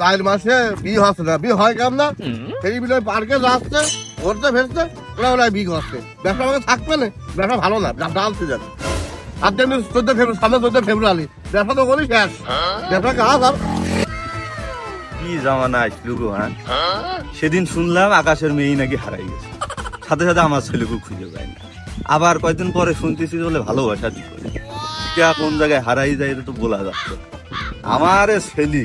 চার মাসে বিয়ে হচ্ছে না বিয়ে হয় কেমন না? সেই বিলে পার্কে যাচ্ছে ঘুরতে ফেরতে ওরা ওরা বিয়ে হচ্ছে ব্যবসা আমাকে থাকবে না ব্যবসা ভালো না ডালতে যাবে। আর তেমনি চোদ্দ ফেব্রুয়ারি সামনে চোদ্দ ফেব্রুয়ারি ব্যবসা তো করি শেষ। ব্যবসা কাজ আর কি জামানা আসলো গো হ্যাঁ? সেদিন শুনলাম আকাশের মেয়ে নাকি হারাই গেছে। সাথে সাথে আমার ছেলেকে খুঁজে পায় না। আবার কয়েকদিন পরে শুনতেছি বলে ভালোবাসা দি করে কে কোন জায়গায় হারাই যায় এটা তো বলা যাচ্ছে আমার এ ছেলি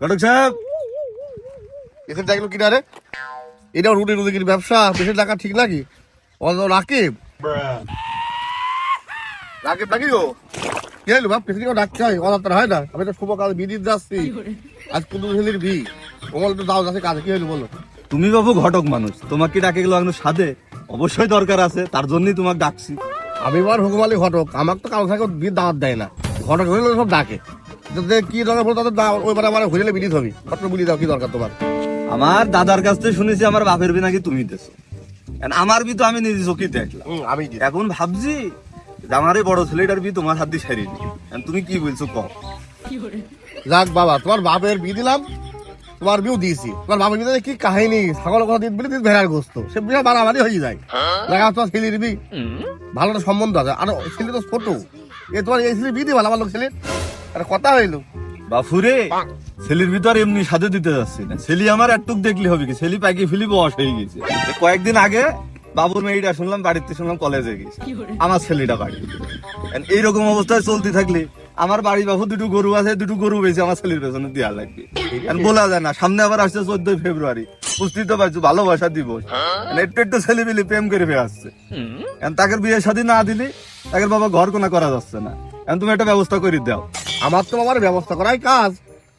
ঘটক সাহেব। এসে দেখল কিনা রে এটা রুটি রুটি কিনে ব্যবসা? বেশি টাকা ঠিক নাকি? অত রাকিব। রাকিব নাকি গো কি হলো বাপ? ডাকতে হয় হয় না? আমি তো শুভ কাজ বিদিত যাচ্ছি। আজ কুন্দু ছেলের বি ওমল তো দাও যাচ্ছে কাজে। কি হলো বলো? তুমি বাবু ঘটক মানুষ। তোমাকে ডাকে গেলো একটু সাদে অবশ্যই দরকার আছে তার জন্যই তোমাকে ডাকছি। আমি এবার হুকুমালি ঘটক। আমার তো কারও থাকে বিয়ে দাওয়াত দেয় না। ঘটক হইলে সব ডাকে। যাতে কি দরকার বলো তাদের দাও আমার হইলে হবি। বলি দাও কি দরকার তোমার? আমার দাদার কাছ থেকে শুনেছি আমার বাপের বি নাকি তুমি দেছো? আমার বি তো আমি নিজে চোখে দেখলাম। আমি এখন ভাবছি আমার এই বড় ছেলেটার বি তোমার হাত দিয়ে তুমি কি বলছো কম যাক বাবা তোমার বাপের বিয়ে দিলাম তোমার দিয়েছি। তোমার বিয়ে কি কাহিনী ছাগল কথা দিয়ে দিলে ভেড়ার গোস্ত। সে বিয়ে বাড়াবাড়ি হয়ে যায়। দেখা তোমার ছেলের বি ভালো একটা সম্বন্ধ আছে। আর ছেলে তো ছোট। এ তোমার এই ছেলে বিয়ে দিয়ে ভালো ভালো ছেলে আর কথা হইল। বাফুরে ছেলির ভিতর এমনি সাথে দিতে যাচ্ছি না। ছেলি আমার একটুক দেখলে হবে কি? ছেলি পাইকি ফিলি বস হয়ে গেছে। কয়েকদিন আগে বাবুর মেয়েটা শুনলাম বাড়িতে শুনলাম কলেজে গেছে। আমার ছেলেটা বাড়ি। এইরকম অবস্থায় চলতে থাকলে আমার বাড়ি বাবু দুটো গরু আছে দুটো গরু বেশি আমার ছেলের পেছনে দেওয়া লাগবে। বলা যায় না সামনে আবার আসছে চোদ্দই ফেব্রুয়ারি। বুঝতেই তো পারছ ভালোবাসা দিবস। একটু একটু ছেলে প্রেম করে আসছে। তাকে বিয়ে শাদী না দিলে তাকে বাবা ঘর কোনা করা যাচ্ছে না। তুমি একটা ব্যবস্থা করে দাও। আমার তো আমার ব্যবস্থা করাই কাজ।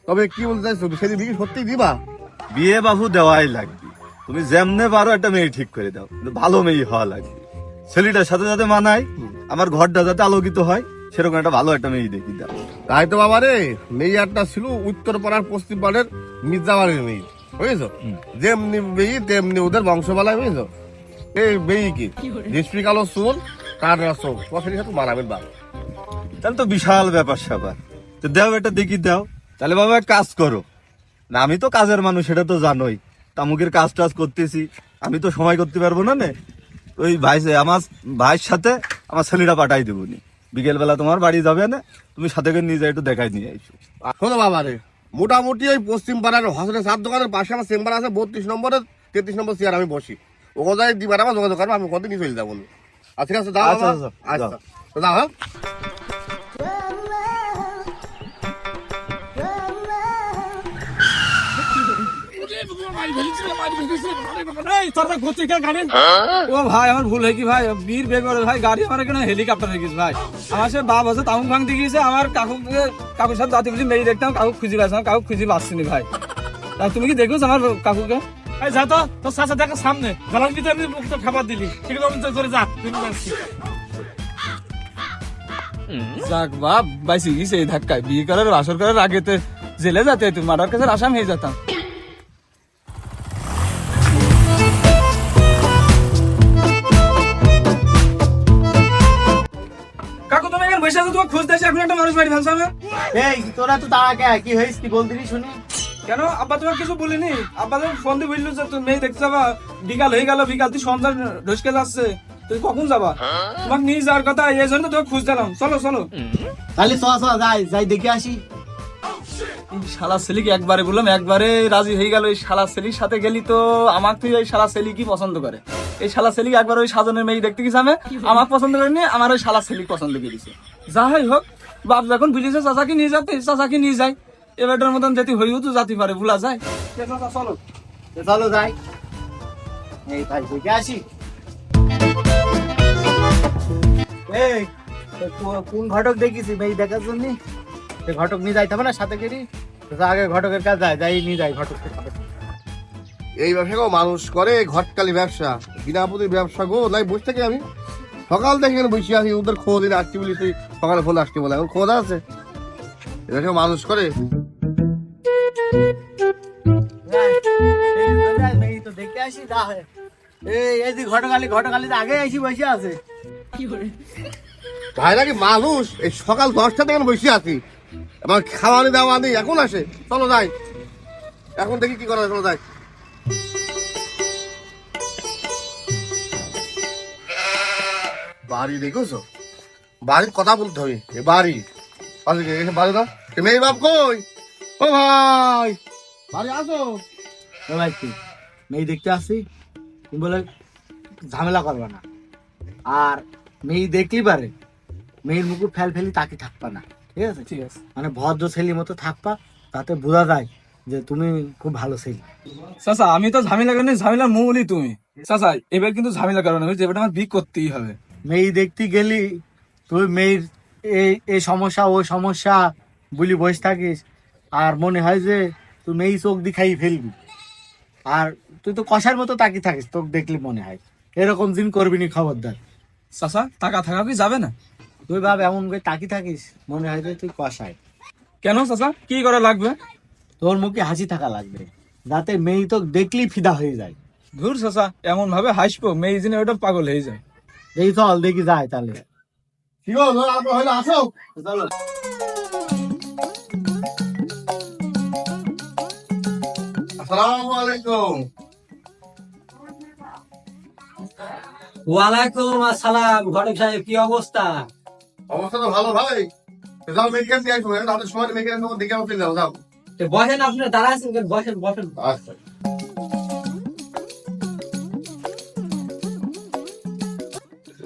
তবে কি বলতে চাইছো? সেদিন বিয়ে সত্যি দিবা? বিয়ে বাবু দেওয়াই লাগবে। তুমি যেমনে পারো একটা মেয়ে ঠিক করে দাও। ভালো মেয়ে হওয়া লাগবে। ছেলেটার সাথে যাতে মানায় আমার ঘরটা যাতে আলোকিত হয় সেরকম একটা ভালো একটা মেয়ে দেখি দাও। তাই তো বাবা রে মেয়ে একটা ছিল উত্তর পাড়ার পশ্চিম পাড়ের মির্জাবাড়ির মেয়ে বুঝেছ? যেমনি মেয়ে তেমনি ওদের বংশবালায় বুঝেছ? এই মেয়ে কি? ডিস্ট্রিক আলো চুল কার চোখ তোমার সাথে মানাবেন বাবা তাহলে তো বিশাল ব্যাপার স্যাপার। তো দাও এটা দেখি দাও। তাহলে বাবা এক কাজ করো। না আমি তো কাজের মানুষ সেটা তো জানোই। তামুকের কাজ টাজ করতেছি। আমি তো সময় করতে পারব না নে। ওই ভাই আমার ভাইয়ের সাথে আমার ছেলেটা পাঠাই দেবো নি। বিকেল বেলা তোমার বাড়ি যাবে না। তুমি সাথে করে নিয়ে যাই একটু দেখাই নিয়ে আইসো শোনো বাবা রে মোটামুটি ওই পশ্চিম পাড়ার হসনের সাত দোকানের পাশে আমার চেম্বার আছে বত্রিশ নম্বরের তেত্রিশ নম্বর চেয়ার আমি বসি। ও কোথায় দিবার আমার যোগাযোগ করব আমি কত নিয়ে চলে যাব আর ঠিক আছে যাও আচ্ছা, আচ্ছা, আচ্ছা যাও হ্যাঁ। ও ভাই আমার ভুল হয়ে কি ভাই। বীর বেগর ভাই। গাড়ি আমার এখানে হেলিকপ্টার হয়ে ভাই। আমার সে বাপ আছে তামুক ভাঙতে গিয়েছে আমার কাকু কাকুর সাথে দাঁতি বুঝি মেয়ে দেখতাম কাকু খুঁজে পাচ্ছিলাম কাকু খুঁজে পাচ্ছিনি ভাই। তুমি কি দেখোস আমার কাকুকে? এই যা তো তোর চাচা দেখো সামনে। গলার ভিতরে এমনি মুখটা খাবার দিলি। সেগুলো আমি তো করে যা তুই জানছি যাক বাপ বাইসি গেছে এই ধাক্কায়। বিয়ে করার বাসর করার আগে তো জেলে যেতে তুই মার্ডার কাছে আসাম হয়ে যেতাম। বসে আছো তোমার খোঁজ দিয়েছি এখন একটা মানুষ বাড়ি ফেলছো আমার? এই তোরা তো তাকে আগে কি হয়েছে কি বলতিনি শুনি। কেন? আব্বা তোমার কিছু বলিনি? আব্বা তো ফোন দিয়ে বলল যে তুমি মেয়ে দেখতে যাবা বিকাল হয়ে গেল বিকাল তুই সন্ধ্যা ঢসকে যাচ্ছে তুই কখন যাবা? তোমার নিয়ে যাওয়ার কথা এই জন্য তোকে খুঁজ দিলাম চলো চলো। তাহলে চল যাই যাই দেখে আসি। এই শালা সেলিকে একবারে বললাম, একবারে রাজি হয়ে গেল। এই শালা সেলির সাথে গেলি তো তুই এই শালা সেলি কি পছন্দ করে? এই শালা সেলিকে একবার ওই সাজনের মেয়ে দেখতে গেছে আমি? আমার পছন্দ করেনি আমার ওই শালা সেলিক পছন্দ করে দিছে যাই হোক, বাপ যখন বুঝেছে চাচাকে নিয়ে যাতে চাচাকে নিয়ে যায় এবারটার মতন যেতে হইও তো জাতি পারে, ভুলা যায়। চলো। চলো যাই। এই তাই দেখে আসি। এই কোন ঘটক দেখিছি মেয়ে দেখার জন্য? ঘটক নিয়ে যাইতে হবে না সাথে করি তো আগে ঘটকের কাছে যায় যাই নিয়ে যায় ঘটক। এই ব্যবসাকেও মানুষ করে ঘটকালি ব্যবসা বিনা পুঁতির ব্যবসা গো নাই বসে থেকে আমি। সকাল থেকে এখানে বসে আছি ওদের খোঁজ দিন আসছি বলি তুই সকালে ফোন আসছি বলে এখন খোঁজ আছে। ব্যবসা মানুষ করে? আসি যা হয়। এই যে ঘটকালি ঘটকালি আগে এসে বসে আছে। ভাই নাকি মানুষ? এই সকাল দশটা থেকে বসে আছি। আমার খাওয়ানি দাওয়া নেই, এখন আসে। চলো যাই। এখন দেখি কি করা চলো যাই। বাড়ি দেখেছ? বাড়ির কথা বলতে হবে। এ বাড়ি। বাড়ি এ মেয়ে বাপ কই? ও ভাই। বাড়ি আসো। ভাই মেয়ে দেখতে আসছি তুমি বলে ঝামেলা করবে না। আর মেয়ে দেখতেই পারে। মেয়ের মুখে ফেল ফেলি তাকে থাকবা না। ঠিক আছে? ঠিক আছে। মানে ভদ্র ছেলের মতো থাকবা তাতে বোঝা যায় যে তুমি খুব ভালো ছেলে। চাচা আমি তো ঝামেলা করিনি ঝামেলার মূলই তুমি। চাচা এবার কিন্তু ঝামেলা কারণ হয়েছে এবার আমার বিয়ে করতেই হবে। মেয়ে দেখতে গেলি তুই মেয়ের এই এই সমস্যা ওই সমস্যা বলি বসে থাকিস। আর মনে হয় যে তুই মেয়ে চোখ দিখাই ফেলবি। আর তুই তো কষার মতো তাকিয়ে থাকিস তোকে দেখলে মনে হয়। এরকম দিন করবি নি খবরদার। চাচা টাকা থাকা কি যাবে না? তুই ভাব এমন করে তাকিয়ে থাকিস মনে হয় যে তুই কষায়। কেন চাচা? কি করা লাগবে? তোর মুখে হাসি থাকা লাগবে। যাতে মেয়ে তো দেখলি ফিদা হয়ে যায়। ধুর চাচা এমন ভাবে হাসবো মেয়ে দিনে ওটা পাগল হয়ে যায়। এই চল দেখি যায় তাহলে। কি গো আসো। চলো। আসসালামু আলাইকুম। ওয়ালাইকুম আসসালাম ঘটক সাহেব কি অবস্থা? অবস্থা তো ভালো ভাই। যাও মেডিকেল দিয়ে আসব তাদের সময় মেডিকেল দেখে আমার চলে যাও। যাও বসেন আপনার দাঁড়া আছেন বসেন বসেন। আচ্ছা।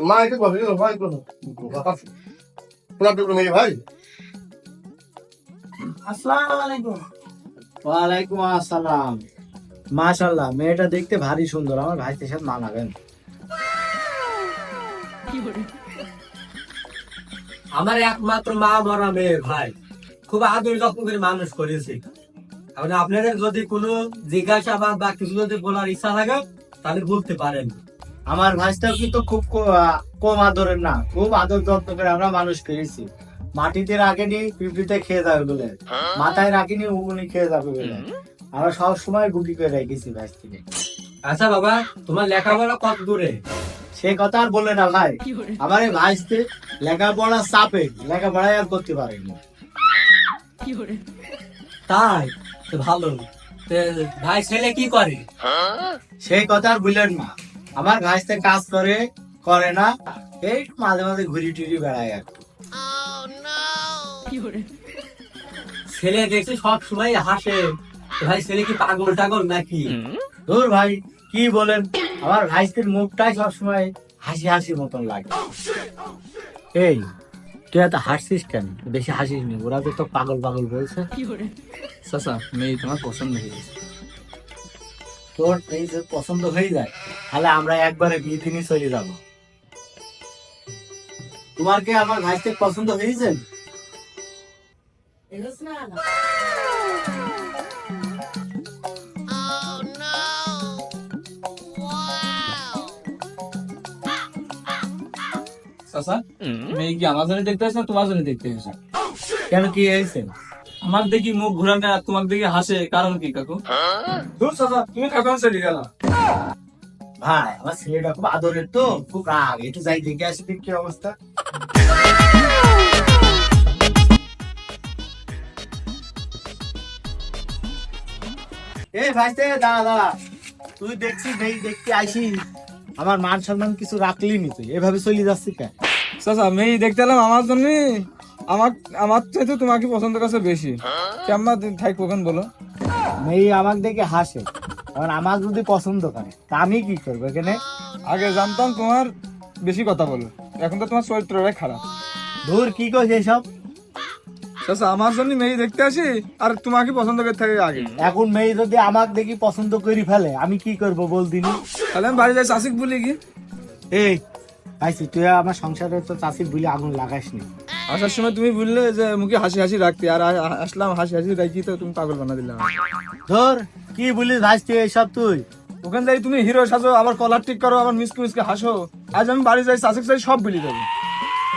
মা একটু বসে দিল ভাই পুরা টুকরো মেয়ে ভাই? আসসালামু আলাইকুম। ওয়ালাইকুম আসসালাম। মাশাআল্লাহ মেয়েটা দেখতে ভারী সুন্দর আমার ভাইদের সাথে মানাবেন। আমার একমাত্র মা মরা মেয়ে ভাই। খুব আদর যত্ন করে মানুষ করেছি। এখন আপনাদের যদি কোনো জিজ্ঞাসাবাদ বা কিছু যদি বলার ইচ্ছা থাকে তাহলে বলতে পারেন। আমার ভাইটাও কিন্তু খুব কম আদরের না খুব আদর যত্ন করে আমরা মানুষ করেছি। মাটিতে রাখেনি পিঁপড়িতে খেয়ে যাবে বলে। মাথায় রাখিনি উগুনি খেয়ে যাবে বলে। আমরা সব সময় গুটি করে রেখেছি ভাই থেকে আচ্ছা বাবা তোমার লেখাপড়া কত দূরে? সে কথা আর বললে না ভাই। আমার এই ভাইতে লেখাপড়া চাপে লেখাপড়াই আর করতে পারেনি। তাই তো ভালো। ভাই ছেলে কি করে? সেই কথা আর বললেন না। আমার ভাইতে কাজ করে করে না। এই মাঝে মাঝে ঘুরি টুরি বেড়ায় আর ছেলে দেখছি সব সময় হাসে। ভাই ছেলে কি পাগল টাগল নাকি? ধুর ভাই কি বলেন? আমার ভাইস্তির মুখটাই সবসময় হাসি হাসি মতন লাগে। এই তুই এত হাসছিস কেন? বেশি হাসিস নি ওরা তো পাগল পাগল বলছে। চাচা মেয়ে তোমার পছন্দ হয়ে গেছে। তোর এই যে পছন্দ হয়ে যায় তাহলে আমরা একবারে বিয়ে দিনই চলে যাব। তোমার কি আমার ভাইস্তে পছন্দ হয়েছে? চাচা মেয়ে কি আমার জন্য দেখতে আসছে তোমার জন্য দেখতে আসছে কেন কি হয়েছে আমার দেখি মুখ ঘুরানে আর তোমার দেখি হাসে কারণ কি কাকু? ধুর চাচা তুমি কাকু চলে গেল ভাই আমার ছেলেটা খুব আদরের তো খুব রাগ একটু যাই দেখে আসি কি অবস্থা এই ভাইতে দাঁড়া দাঁড়া। তুই দেখছি মেয়ে দেখতে আসি আমার মান সম্মান কিছু রাখলি নি তুই? এভাবে চলে যাচ্ছি কেন? চাচা মেয়ে দেখতে এলাম আমার জন্য আমার আমার চাইতে তোমাকে পছন্দ করছে বেশি। কেমন থাকব কেন বলো। মেয়ে আমাকে দেখে হাসে। কারণ আমার যদি পছন্দ করে তা আমি কি করব এখানে? আগে জানতাম তোমার বেশি কথা বলো। এখন তো তোমার চরিত্রটাই খারাপ। ধুর কি করছে এসব? চাচা আমার জন্য মেয়ে দেখতে আসি? আর তোমাকে পছন্দ করে থাকে আগে। এখন মেয়ে যদি আমাকে দেখি পছন্দ করে ফেলে আমি কি করব বল দিনি? তাহলে আমি বাড়ি যাই চাষিক বলি কি? এই আইসি তুই আমার সংসারে তো চাষির বুলি আগুন লাগাস নি আসার সময় তুমি বললে যে মুখে হাসি হাসি রাখতে আর আসলাম হাসি হাসি রাখি তো তুমি পাগল বানা দিলাম ধর কি বলিস ভাসতে এইসব তুই? ওখান থেকে তুমি হিরো সাজো আবার কলার ঠিক করো আবার মিসকে মিসকে হাসো। আজ আমি বাড়ি যাই চাষে চাই সব বলি দেবো।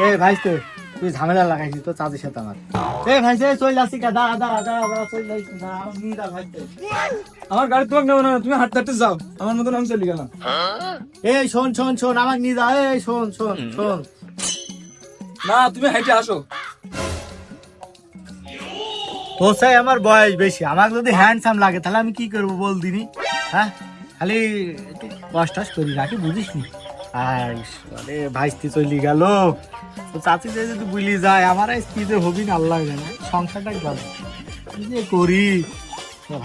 এ ভাইস্তে তুই। ঝামেলা লাগাইছিস তো চাঁদের সাথে আমার। এ ভাইস্তে চল আসি কা দাঁড়া দাঁড়া দাঁড়া দাঁড়া চল আসি। দাঁড়া আমার যা। আমার গাড়ি তোমাকে নেব না তুমি হাঁটতে হাঁটতে যাও। আমার মতন আমি চলে গেলাম। এই শোন শোন শোন আমাকে নিয়ে যা এই শোন শোন শোন। না তুমি হেঁটে আসো। তোর চাই আমার বয়স বেশি। আমাকে যদি হ্যান্ডসাম লাগে তাহলে আমি কি করব বল দিনি হ্যাঁ? খালি একটু কষ্ট করি রাখি বুঝিস নি? আর ভাইস্তি চলি গেল। তো যদি বুলি যায়, আমার কি যে হবি আল্লাহ জানে। সংসারটা গেল যে করি?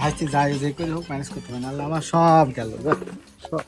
ভাইস্তি যায়, যে করে ম্যানেজ করতে পারে না। আল্লাহ, আমার সব গেল সব।